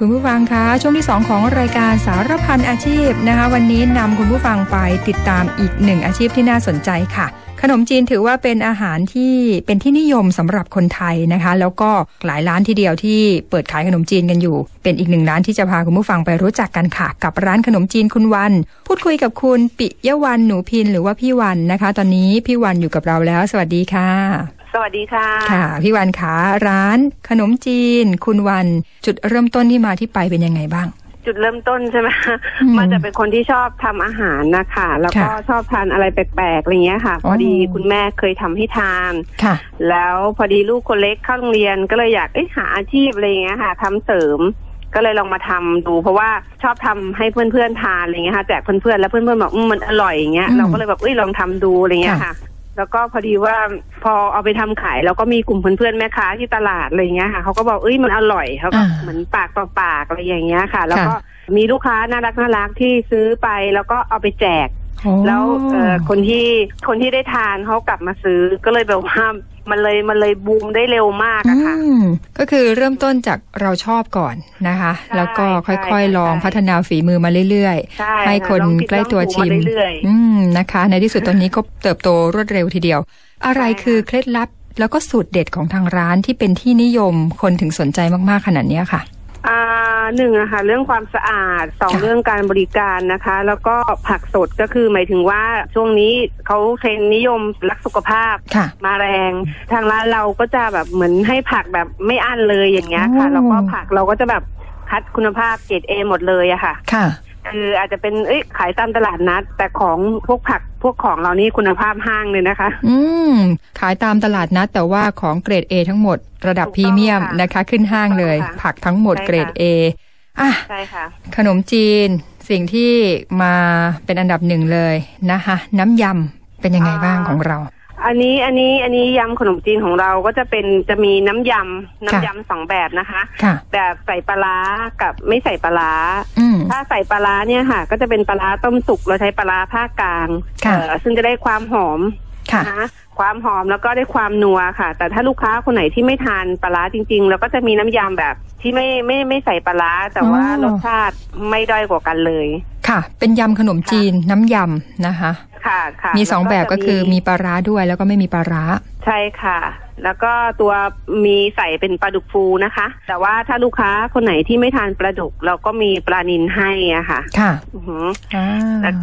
คุณผู้ฟังคะช่วงที่ 2 ของรายการสารพันอาชีพนะคะ วันนี้นำคุณผู้ฟังไปติดตามอีกหนึ่งอาชีพที่น่าสนใจค่ะ ขนมจีนถือว่าเป็นอาหารที่เป็นที่นิยมสำหรับคนไทยนะคะ แล้วก็หลายร้านทีเดียวที่เปิดขายขนมจีนกันอยู่ เป็นอีกหนึ่งร้านที่จะพาคุณผู้ฟังไปรู้จักกันค่ะ กับร้านขนมจีนคุณวัน พูดคุยกับคุณปิยวันหนูพินหรือว่าพี่วันนะคะ ตอนนี้พี่วันอยู่กับเราแล้ว สวัสดีค่ะ สวัสดีค่ะ ค่ะ พี่วันขาร้าน ขนมจีน คุณวัน จุดเริ่มต้นที่มาที่ไปเป็นยังไงบ้าง จุดเริ่มต้นใช่ไหมอืมมันจะเป็นคนที่ชอบทำอาหารนะคะ แล้วก็ค่ะชอบทานอะไรแปลกๆอะไรเงี้ยค่ะอ๋พออดีคุณแม่เคยทำให้ทานค่ะ แล้วพอดีลูกคนเล็กเข้าโรงเรียนก็เลยอยากเอ้ยหาอาชีพอะไรเงี้ยค่ะทำเสริมก็เลยลองมาทำดู เพราะว่าชอบทำให้เพื่อนๆทานอะไรเงี้ยค่ะแจกเพื่อนๆแล้วเพื่อนๆบอกอืมมันอร่อยอย่างเงี้ยอืมเราก็เลยแบบเอ้ยลองทำดูอะไรเงี้ยค่ะค่ะ แล้วก็พอดีว่าพอเอาไปทำขายแล้วก็มีกลุ่มเพื่อนๆแม่ค้าที่ตลาดอะไรเงี้ยค่ะเขาก็บอกเอ้ยมันอร่อยเขาก็อ่าเหมือนปากต่อปากอะไรอย่างเงี้ยค่ะ แล้วก็ค่ะมีลูกค้าน่ารักน่ารักที่ซื้อไปแล้วก็เอาไปแจกโอ้แล้วเอ่อคนที่คนที่ได้ทานเขากลับมาซื้อก็เลยแบบว่า มันเลยมันเลยบูมได้เร็วมากอะค่ะอืมก็คือเริ่มต้นจากเราชอบก่อนนะคะใช่แล้วก็ค่ใช่อยๆลองใช่พัฒนาฝีมือมาเรื่อยใช่ให้คนลองผิดใกล้ตัวลองถูชิมมาเรื่อยอืมนะคะ ในที่สุดตอนนี้ก็เติบโตรวดเร็วทีเดียว อะไรใช่ค่ะคือเคล็ดลับแล้วก็สูตรเด็ดของทางร้านที่เป็นที่นิยมคนถึงสนใจมากๆขนาดเนี้ยค่ะๆอ่า หนึ่งอะค่ะเรื่องความสะอาดสองค่ะเรื่องการบริการนะคะ แล้วก็ผักสดก็คือหมายถึงว่าช่วงนี้เขาเทรนด์นิยมรักสุขภาพค่ะมาแรง ทางร้านเราก็จะแบบเหมือนให้ผักแบบไม่อั้นเลยอย่างเงี้ยค่ะโอ้แล้วก็ผักเราก็จะแบบคัดคุณภาพเกรดเอหมดเลยอะค่ะ ค่ะ คืออาจจะเป็นเอ้ยขายตามตลาดนัด แต่ของพวกผักพวกของเรานี่คุณภาพห้างเลยนะคะ อืมขายตามตลาดนัด แต่ว่าของเกรด A ทั้งหมด ระดับถูกพรีต้องเมียมค่ะนะคะ ขึ้นห้างเลยถูกต้องค่ะผักทั้งหมดใช่ค่ะเกรด A อะใช่ค่ะ ขนมจีนสิ่งที่มาเป็นอันดับหนึ่งเลยนะคะ น้ำยำเป็นยังไงบ้างอ่าของเรา อันนี้อันนี้อันนี้ยำขนมจีนของเราก็จะเป็นจะมีน้ำยำน้ำค่ะยำสองแบบนะคะค่ะแบบใส่ปลาร้ากับไม่ใส่ปลาร้าอืมถ้าใส่ปลาร้าเนี่ยค่ะ ก็จะเป็นปลาร้าต้มสุกเราใช้ปลาร้าภาคกลางค่ะเอ่อซึ่งจะได้ความหอมค่ะนะคะความหอมแล้วก็ได้ความนัวค่ะ แต่ถ้าลูกค้าคนไหนที่ไม่ทานปลาร้าจริงๆเราก็จะมีน้ำยำแบบที่ไม่ไม่ไม่ใส่ปลาร้าแต่ว่าอ๋อรสชาติไม่ด้อยกว่ากันเลย ค่ะ เป็นยำขนมจีนน้ำยำนะคะ ค่ะค่ะมีสองล้วแบบก็จะคือมีปลาร้าด้วยแล้วก็ไม่มีปลาร้า ใช่ค่ะ แล้วก็ตัวมีใส่เป็นปลาดุกฟูนะคะ แต่ว่าถ้าลูกค้าคนไหนที่ไม่ทานปลาดุก เราก็มีปลานินให้อะค่ะ ค่ะ อือหืออ่าแล้ว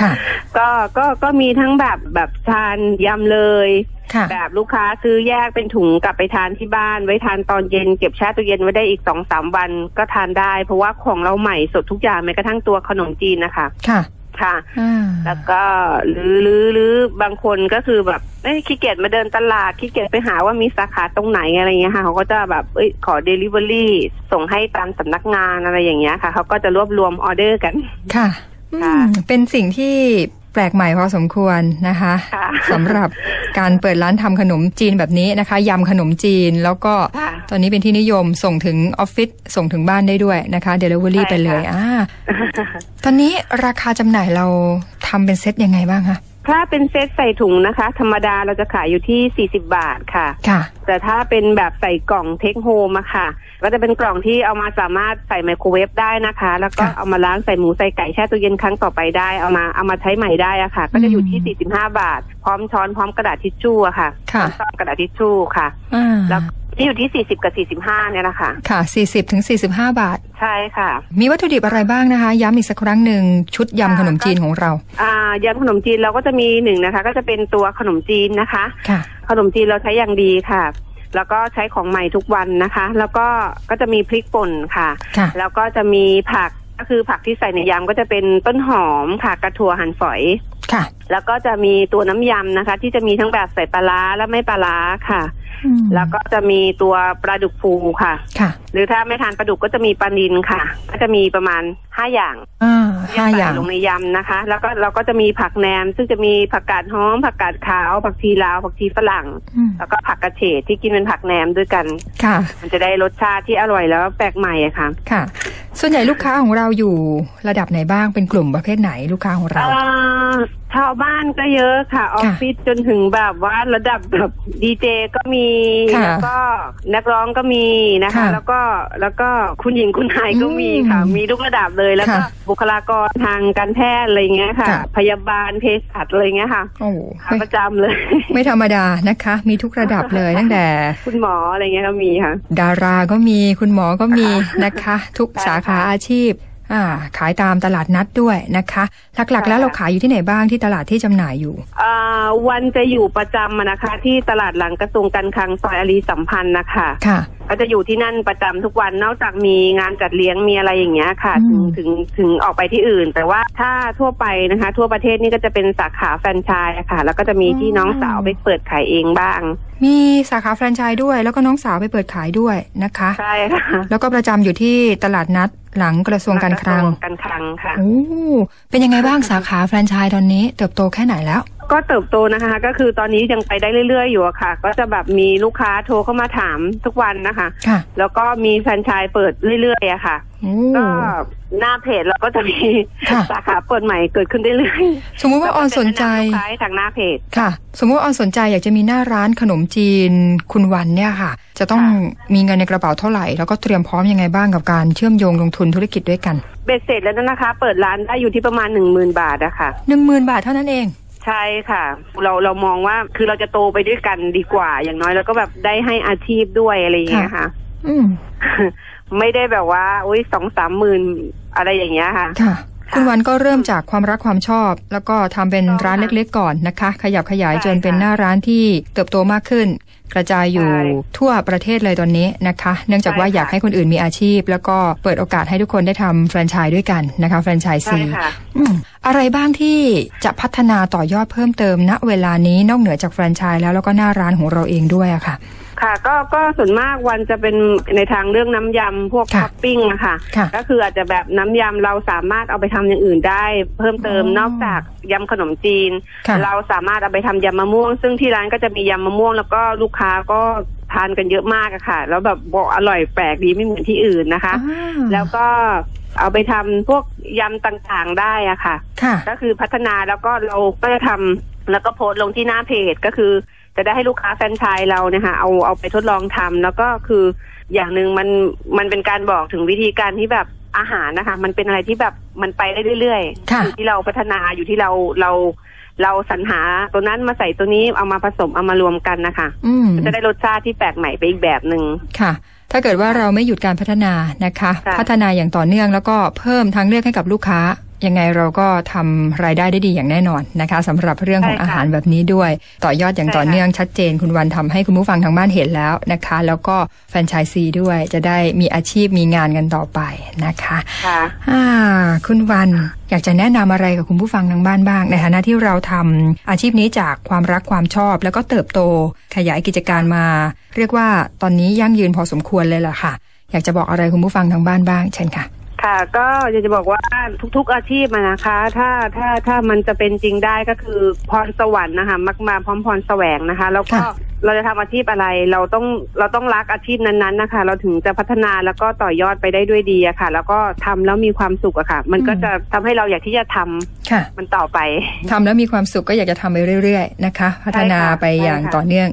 ค่ะ ก็ก็ก็มีทั้งแบบแบบทานยำเลยค่ะแบบลูกค้าซื้อแยกเป็นถุงกลับไปทานที่บ้าน ไว้ทานตอนเย็นเก็บแช่ตู้เย็นไว้ได้อีกสองสามวันก็ทานได้ เพราะว่าของเราใหม่สดทุกอย่างแม้กระทั่งตัวขนมจีนนะคะ ค่ะค่ะอ่าแล้วก็หรือหรือหรือบางคนก็คือแบบเอ้ยขี้เกียจมาเดินตลาดขี้เกียจไปหาว่ามีสาขาตรงไหนอะไรเงี้ยค่ะเขาก็จะแบบเอ้ยขอเดลิเวอรี่ส่งให้ตามสำนักงานอะไรอย่างเงี้ยค่ะเขาก็จะรวบรวมออเดอร์กันค่ะอืค่ะม เป็นสิ่งที่แปลกใหม่พอสมควรนะคะค่ะสำหรับการเปิดร้านทำขนมจีนแบบนี้นะคะยำขนมจีนแล้วก็ค่ะตอนนี้เป็นที่นิยมส่งถึงออฟฟิศส่งถึงบ้านได้ด้วยนะคะ Delivery ใช่ค่ะไปเลยอ่าตอนนี้ราคาจำหน่ายเราทำเป็นเซตยังไงบ้างคะ ถ้าเป็นเซตใส่ถุงนะคะ ธรรมดาเราจะขายอยู่ที่ 40 บาทค่ะ ค่ะ แต่ถ้าเป็นแบบใส่กล่องเทคโฮมอะค่ะ ก็จะเป็นกล่องที่เอามาสามารถใส่ไมโครเวฟได้นะคะ แล้วก็ค่ะ เอามาล้างใส่หมูใส่ไก่แช่ตู้เย็นครั้งต่อไปได้ เอามาเอามาใช้ใหม่ได้อะค่ะ ก็จะอยู่ที่ 45 บาท พร้อมช้อนพร้อมกระดาษทิชชู่อะค่ะพค่ะร้อมซองกระดาษทิชชู่ค่ะ อ่าแล้ว ที่อยู่ที่40กับ45เนี่ยนะคะค่ะ40ถึง45บาท ใช่ค่ะ มีวัตถุดิบอะไรบ้างนะคะ ย้ำอีกสักครั้งหนึ่งชุดยำขนมจีนของเรา อ่ายำขนมจีนเราก็จะมีหนึ่งนะคะ ก็จะเป็นตัวขนมจีนนะคะค่ะ ขนมจีนเราใช้อย่างดีค่ะแล้วก็ใช้ของใหม่ทุกวันนะคะ แล้วก็ก็จะมีพริกป่นค่ะค่ะแล้วก็จะมีผักก็คือผักที่ใส่ในยำก็จะเป็นต้นหอมค่ะ กระถั่วหั่นฝอยค่ะ แล้วก็จะมีตัวน้ำยำนะคะ ที่จะมีทั้งแบบใส่ปลาร้าและไม่ปลาร้าค่ะอืม แล้วก็จะมีตัวปลาดุกฟูค่ะค่ะ หรือถ้าไม่ทานปลาดุกก็จะมีปลานินค่ะ ก็จะมีประมาณห้าอย่างอ่าห้าใส่อย่างลงในยำนะคะ แล้วก็เราก็จะมีผักแหนม ซึ่งจะมีผักกาดหอม ผักกาดขาว ผักชีลาว ผักชีฝรั่งอืมแล้วก็ผักกระเฉดที่กินเป็นผักแหนมด้วยกัน ค่ะ มันจะได้รสชาติที่อร่อยแล้วแปลกใหม่อะค่ะ ค่ะ ส่วนใหญ่ลูกค้าของเราอยู่ระดับไหนบ้างเป็นกลุ่มประเภทไหนลูกค้าของเราเอ่อชาวบ้านก็เยอะค่ะ ออฟฟิศจนถึงแบบว่าระดับแบบดีเจก็มีค่ะแล้วก็นักร้องก็มีนะคะค่ะแล้วก็แล้วก็คุณหญิงคุณนายก็มีค่ะอืมมีทุกระดับเลยแล้วก็ค่ะบุคลากรทางการแพทย์อะไรเงี้ยค่ะค่ะพยาบาลเภสัชอะไรเงี้ยค่ะโอ้โหขาไม่ประจำเลย ไม่ธรรมดานะคะ มีทุกระดับเลยตั้งแต่ คุณหมออะไรเงี้ยก็มีค่ะ ดาราก็มีคุณหมอก็มีนะคะ ทุกใช่สาขาค่ะอาชีพ อ่าขายตามตลาดนัดด้วยนะคะ หลักๆ แล้วค่ะเราขายอยู่ที่ไหนบ้างที่ตลาดที่จำหน่ายอยู่อ่าวันจะอยู่ประจำอะนะคะ ที่ตลาดหลังกระทรวงการคลังซอยอารีสัมพันธ์นะคะค่ะก็จะอยู่ที่นั่นประจำทุกวันนอกจากมีงานจัดเลี้ยงมีอะไรอย่างเงี้ยค่ะอืถึงมถึงถึงออกไปที่อื่น แต่ว่าถ้าทั่วไปนะคะ ทั่วประเทศนี่ก็จะเป็นสาขาแฟรนไชส์อะค่ะ แล้วก็จะมีที่น้องสาวไปเปิดขายเองบ้าง มีสาขาแฟรนไชส์ด้วย แล้วก็น้องสาวไปเปิดขายด้วยนะคะใช่ค่ะแล้วก็ประจำอยู่ที่ตลาดนัด หลังกระทรวงการคลังกะทรวการคลังค่ะโอ้เป็นยังไงบ้างสาขาแฟรนไชส์ตอนนี้ เติบโตแค่ไหนแล้ว ก็เติบโตนะคะ ก็คือตอนนี้ยังไปได้เรื่อย ๆ อยู่อะค่ะ ก็จะแบบมีลูกค้าโทรเข้ามาถามทุกวันนะคะ ค่ะ แล้วก็มีแฟรนไชส์เปิดเรื่อยๆอะค่ะโอ้ก็หน้าเพจเราก็จะมีค่ะ สาขาเปิดใหม่เกิดขึ้นเรื่อยๆสมมุติว่าออนสนใจ แล้วก็จะแะำลูกค้าให้ทางหน้าเพจ ค่ะ สมมติว่าออนสนใจอยากจะมีหน้าร้านขนมจีนคุณวันเนี่ยค่ะ จะต้องค่ะมีเงินในกระเป๋าเท่าไหร่ แล้วก็เตรียมพร้อมยังไงบ้างกับการเชื่อมโยงลงทุนธุรกิจด้วยกันเบ็ดเสร็จแล้วนะคะ เปิดร้านได้อยู่ที่ประมาณหนึ่งหมื่นบาทอะค่ะหนึ่งหมื่นบาทเท่านั้นเอง ใช่ค่ะ เราเรามองว่าคือเราจะโตไปด้วยกันดีกว่า อย่างน้อยแล้วก็แบบได้ให้อาชีพด้วยอะไรอย่างเงี้ยค่ะอืมไม่ได้แบบว่าอุ้ยสองสามหมื่นอะไรอย่างเงี้ยค่ะค่ะค่ะ คุณวันก็เริ่มจากความรักความชอบ แล้วก็ทำเป็นถูกต้องร้านเล็กๆก่อนนะคะ ขยับขยายใช่จนเป็นค่ะหน้าร้านที่เติบโตมากขึ้น กระจายอยู่ใช่ทั่วประเทศเลยตอนนี้นะคะ เนื่องจากว่าใช่ค่ะอยากให้คนอื่นมีอาชีพ แล้วก็เปิดโอกาสให้ทุกคนได้ทำแฟรนไชส์ด้วยกันนะคะแฟรนไชส์ใช่ซีค่ะอืมอะไรบ้างที่จะพัฒนาต่อยอดเพิ่มเติมณเวลานี้นอกเหนือจากแฟรนไชส์แล้วแล้วก็หน้าร้านของเราเองด้วยอะค่ะ ค่ะก็ก็ส่วนมากวันจะเป็นในทางเรื่องน้ำยำพวกค่ะท็อปปิ้งอะค่ะค่ะ ก็คืออาจจะแบบน้ำยำเราสามารถเอาไปทำอย่างอื่นได้ เพิ่มเติมอ๋อนอกจากยำขนมจีนค่ะเราสามารถเอาไปทำยำมะม่วง ซึ่งที่ร้านก็จะมียำมะม่วง แล้วก็ลูกค้าก็ทานกันเยอะมากอะค่ะ แล้วแบบบอกอร่อยแปลกดีไม่เหมือนที่อื่นนะคะอ่าแล้วก็เอาไปทำพวกยำต่างๆได้อะค่ะค่ะ ก็คือพัฒนาแล้วก็เราก็จะทำแล้วก็โพสต์ลงที่หน้าเพจก็คือ จะได้ให้ลูกค้าแฟรนไชส์เราเนี่ยค่ะเอาเอาไปทดลองทำแล้วก็คืออย่างหนึ่งมันมันเป็นการบอกถึงวิธีการที่แบบอาหารนะคะ มันเป็นอะไรที่แบบมันไปได้เรื่อยๆค่ะอยู่ที่เราพัฒนาอยู่ที่เราเราเราสรรหาตัวนั้นมาใส่ตัวนี้เอามาผสมเอามารวมกันนะคะอืมมันจะได้รสชาติที่แปลกใหม่ไปอีกแบบหนึ่งค่ะ ถ้าเกิดว่าเราไม่หยุดการพัฒนานะคะค่ะพัฒนาอย่างต่อเนื่องแล้วก็เพิ่มทางเลือกให้กับลูกค้า ยังไงเราก็ทำรายได้ได้ดีอย่างแน่นอนนะคะสำหรับเรื่องของใช่ค่ะอาหารแบบนี้ด้วย ต่อยอดอย่างใช่ต่อค่ะเนื่องชัดเจน คุณวันทำให้คุณผู้ฟังทางบ้านเห็นแล้วนะคะ แล้วก็แฟรนไชส์ซีด้วยจะได้มีอาชีพมีงานกันต่อไปนะคะค่ะอ่าคุณวันอยากจะแนะนำอะไรกับคุณผู้ฟังทางบ้านบ้าง ในฐานะที่เราทำอาชีพนี้จากความรักความชอบ แล้วก็เติบโตขยายกิจการมา เรียกว่าตอนนี้ยั่งยืนพอสมควรเลยล่ะค่ะ อยากจะบอกอะไรคุณผู้ฟังทางบ้านบ้างเช่นค่ะ ค่ะ ก็อยากจะบอกว่าทุก ๆอาชีพอะนะคะ ถ้าถ้าถ้ามันจะเป็นจริงได้ก็คือพรสวรรค์นะคะมักมาพร้อมพรแสวงนะคะ แล้วก็ค่ะ เราจะทำอาชีพอะไร เราต้องเราต้องรักอาชีพนั้นๆนะคะ เราถึงจะพัฒนาแล้วก็ต่อยอดไปได้ด้วยดีอะค่ะ แล้วก็ทำแล้วมีความสุขอะค่ะ มันก็จะทำให้เราอยากที่จะทำค่ะมันต่อไป ทำแล้วมีความสุขก็อยากจะทำไปเรื่อย ๆ นะคะ พัฒนาใช่ค่ะไปอย่างใช่ค่ะต่อเนื่อง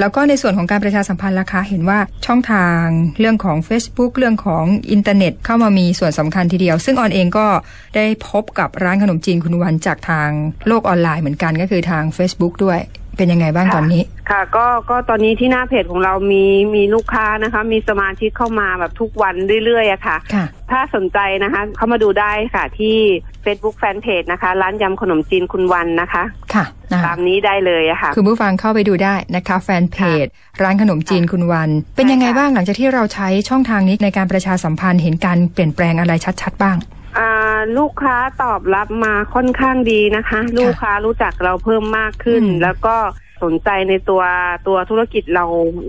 แล้วก็ในส่วนของการประชาสัมพันธ์ราคาเห็นว่าช่องทางเรื่องของ Facebook เรื่องของอินเทอร์เน็ตเข้ามามีส่วนสำคัญทีเดียว ซึ่งออนเองก็ได้พบกับร้านขนมจีนคุณวันจากทางโลกออนไลน์เหมือนกันก็คือทาง Facebook ด้วย เป็นยังไงบ้างตอนนี้ ค่ะ ก็ก็ตอนนี้ที่หน้าเพจของเรามีมีลูกค้านะคะ มีสมาชิกเข้ามาแบบทุกวันเรื่อยๆอะค่ะค่ะถ้าสนใจนะคะ เข้ามาดูได้ค่ะที่ Facebook Fanpage นะคะ ร้านยำขนมจีนคุณวันนะคะ ค่ะนะคะตามนี้ได้เลยอะค่ะคุณผู้ฟังเข้าไปดูได้นะคะ แฟนเพจ ร้านขนมจีนคุณวัน เป็นยังไงใช่ค่ะบ้างหลังจากที่เราใช้ช่องทางนี้ในการประชาสัมพันธ์เห็นการเปลี่ยนแปลงอะไรชัด ๆ บ้างอ่า ลูกค้าตอบรับมาค่อนข้างดีนะคะ ลูกค้ารู้จักเราเพิ่มมากขึ้นอืมแล้วก็สนใจในตัวตัวธุรกิจเรา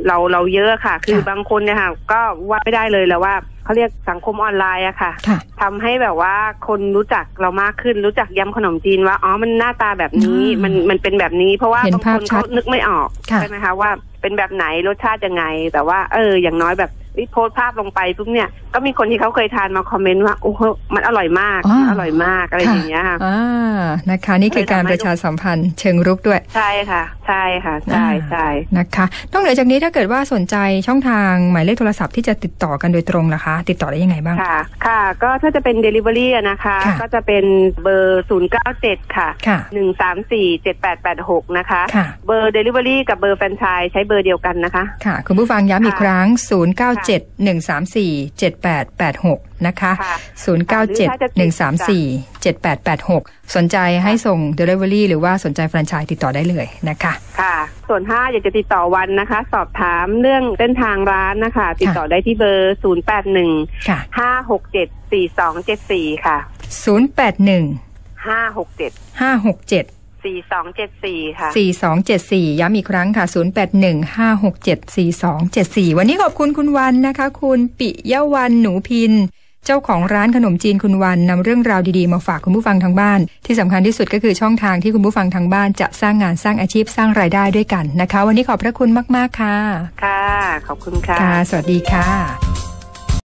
เราเราเยอะค่ะ คือค่ะบางคนเนี่ยค่ะก็ว่าไม่ได้เลยแล้วว่าเขาเรียกสังคมออนไลน์อะค่ะค่ะทำให้แบบว่าคนรู้จักเรามากขึ้นรู้จักยำขนมจีนว่าอ๋อมันหน้าตาแบบนี้อ่ามัมันมันเป็นแบบนี้ เพราะว่าเห็นบางภาคพนชัเขาดนึกไม่ออกค่ะใช่ไหมคะว่าเป็นแบบไหนรสชาติยังไง แต่ว่าเอออย่างน้อยแบบ โพสต์ภาพลงไปปุ๊บเนี่ย ก็มีคนที่เขาเคยทานมาคอมเมนต์ว่าโอ้โหมันอร่อยมากอ๋ออร่อยมากอะไรอย่างเงี้ยค่ะอ่านะคะ นี่คือการประชาสัมพันธ์เชิงรุกด้วย ใช่ค่ะ ใช่ค่ะใช่ใช่นะคะนอกเหนือจากนี้ถ้าเกิดว่าสนใจช่องทางหมายเลขโทรศัพท์ที่จะติดต่อกันโดยตรงนะคะ ติดต่อได้ยังไงบ้างค่ะ ค่ะ ก็ถ้าจะเป็น Delivery อะนะคะค่ะก็จะเป็นเบอร์ 097 ค่ะค่ะ134 7886 นะคะค่ะเบอร์ Delivery กับเบอร์แฟรนไชส์ใช้เบอร์เดียวกันนะคะ ค่ะ คุณผู้ฟังย้ำอีกค่ะครั้ง0971347886 นะคะค่ะ0971347886 สนใจให้ส่ง Delivery หรือว่าสนใจแฟรนไชส์ติดต่อได้เลยนะคะ ค่ะ ส่วนถ้าอยากจะติดต่อวันนะคะ สอบถามเรื่องเส้นทางร้านนะคะ ติดต่อได้ที่เบอร์ 081ค่ะ567 4274ค่ะ081 567 567 4274ค่ะ4274ย้ำอีกครั้งค่ะ0815674274วันนี้ขอบคุณคุณวันนะคะ คุณปิยวันหนูพิน เจ้าของร้านขนมจีนคุณวันนำเรื่องราวดีๆ มาฝากคุณผู้ฟังทางบ้าน ที่สำคัญที่สุดก็คือช่องทางที่คุณผู้ฟังทางบ้านจะสร้างงานสร้างอาชีพสร้างรายได้ด้วยกันนะคะ วันนี้ขอบพระคุณมาก ๆ ค่ะ ค่ะ ขอบคุณค่ะ ค่ะ สวัสดีค่ะ